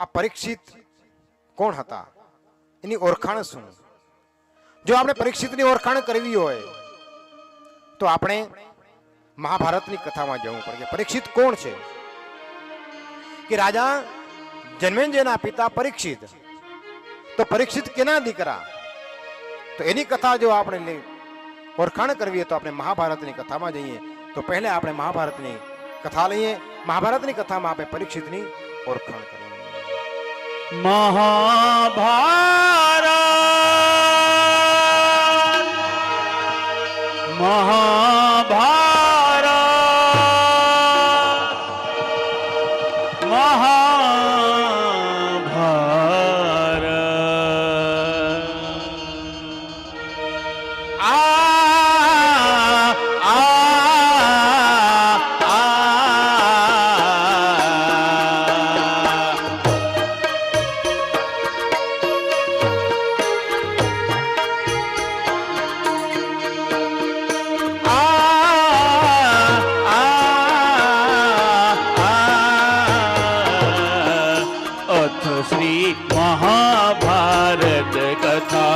આ પરીક્ષિત કોણ હતા એની ઓળખાણ શું જો આપણે પરીક્ષિતની ઓળખાણ કરવી હોય તો આપણે મહાભારતની કથામાં જવું પડે કે પરીક્ષિત કોણ છે કે રાજા જન્મેન્દ્રના પિતા પરીક્ષિત તો પરીક્ષિત કેના દીકરા તો એની કથા જો આપણે લે- ઓળખાણ કરવી હોય તો આપણે મહાભારતની કથામાં જઈએ તો પહેલા આપણે મહાભારતની કથા લઈએ મહાભારતની કથામાં આપણે પરીક્ષિતની ઓળખાણ કરીએ મહાભારત મહાભારત મહાભારત આ नाथ श्री महाभारत कथा।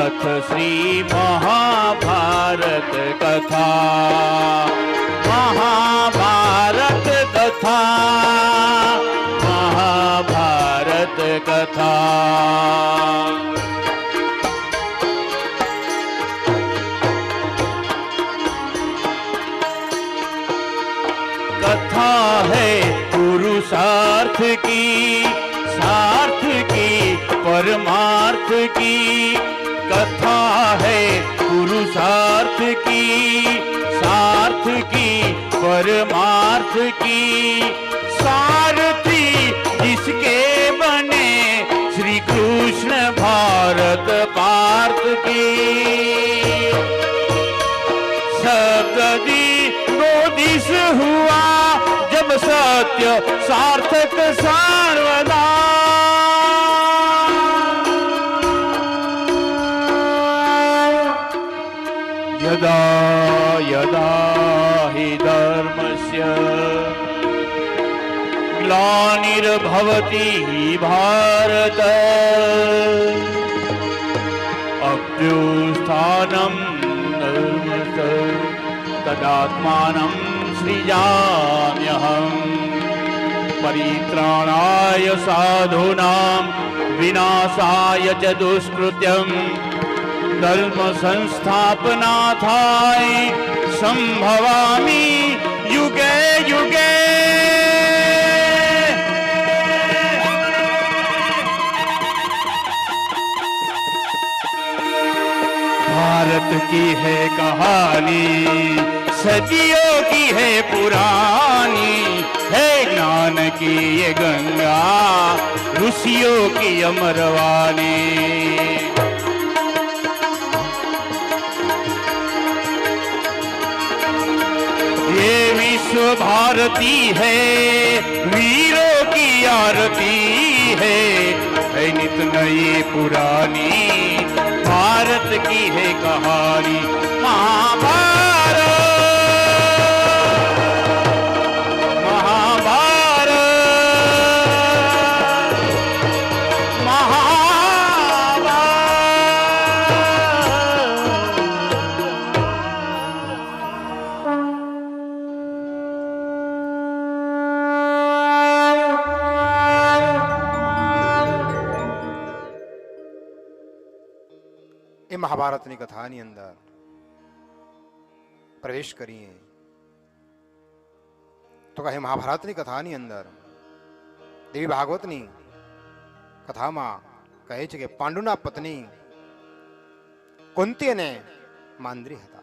अथ श्री महाभारत कथा। महाभारत कथा। महाभारत कथा। कथा है पुरुषार्थ की, सार्थ की, परमार्थ की। कथा है पुरुषार्थ की, सार्थ की, परमार्थ की। सारथी जिसके बने श्री कृष्ण भारत पार्थ की। सगदी दिस हुआ सत्य सार्थक सर्वदा। यदा यदा हि धर्मस्य ग्लानिर्भवति हि भारत। अभ्युत्थानं नर्मत तदात्मानं सृजाम्यहम् परित्राणाय साधूनां विनाशाय च दुष्कृत्यम्। धर्म संस्थापनाथाय संभवामि युगे युगे। भारत की है कहानी। सदियों की है पुरानी, है ज्ञान की ये गंगा, ऋषियों की अमरवानी ये विश्व भारती है, वीरों की आरती है नित नई पुरानी, भारत की है कहानी। महाभारत મહાભારતની કથાની અંદર પ્રવેશ કરીએ તો કહે મહાભારતની કથાની અંદર દેવી ભાગવતની કથામાં કહે છે કે પાંડુના પત્ની કુંતી અને માંદ્રી હતા